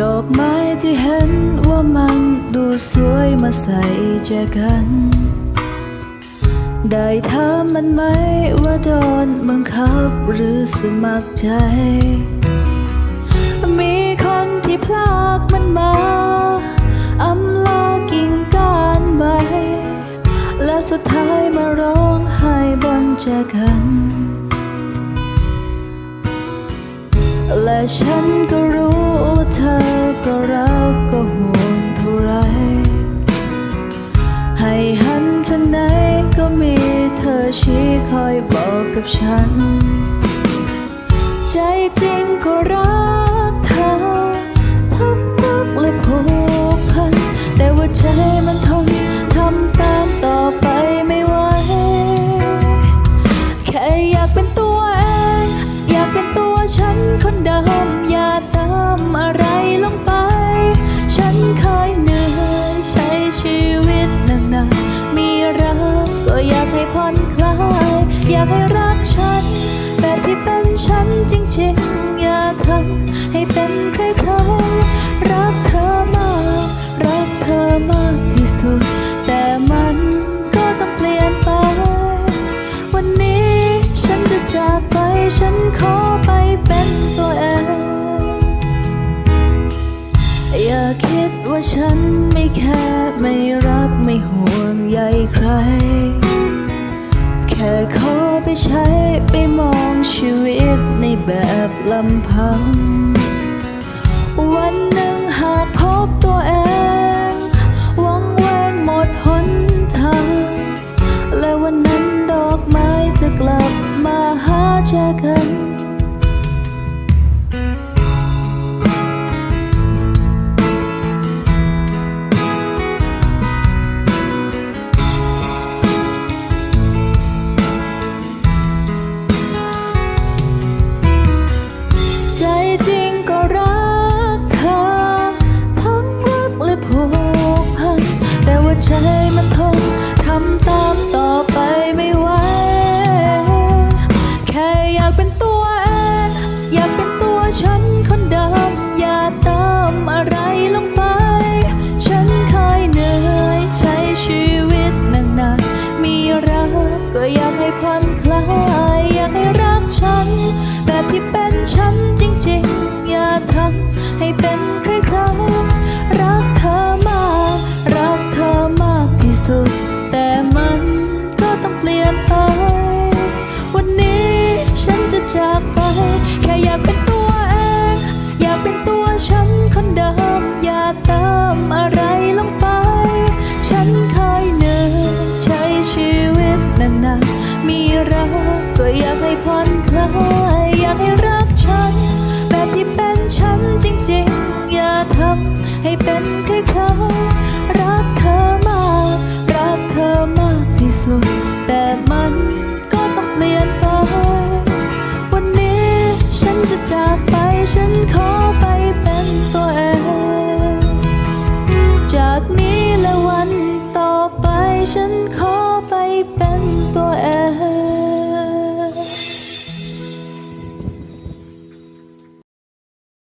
ดอกไม้ที่เห็นว่ามันดูสวยมาใส่แจกัน ได้ถามมันไหมว่าโดนบังคับหรือสมัครใจ มีคนที่พลากมันมาอำลากิ่งก้านใบ และสุดท้ายมาร้องไห้บนแจกันและฉันก็รู้ ชี้คอยบอกกับฉัน ใจจริงก็รัก ผ่อนคลาย อยากให้รักฉันแบบที่เป็นฉันจริงๆ อย่าทำให้เป็นใครๆรักเธอมาก รักเธอมากที่สุด แต่มันก็ต้องเปลี่ยนไป วันนี้ฉันจะจากไป ฉันขอไปเป็นตัวเอง อย่าคิดว่าฉันไม่แค่ไม่รักไม่ห่วงใยใคร ใช้ไปมองชีวิตในแบบลำพัง วันหนึ่งหากพบตัวเอง ก็อยากให้ผ่อนคลายอยากให้รักฉัน แบบที่เป็นฉันจริงๆ อย่าทำให้เป็นใครๆรักเธอมาก รักเธอมากที่สุด แต่มันก็ต้องเปลี่ยนไป วันนี้ฉันจะจากไป แค่อยากเป็นตัวเอง อยากเป็นตัวฉันคนเดิม รักก็อยากให้ผ่อนคลายอยากให้รักฉัน แบบที่เป็นฉันจริงๆ อย่าทำให้เป็นแค่เขารักเธอมากรักเธอมากที่สุด แต่มันก็ต้องเปลี่ยนไป วันนี้ฉันจะจากไปฉันขอไป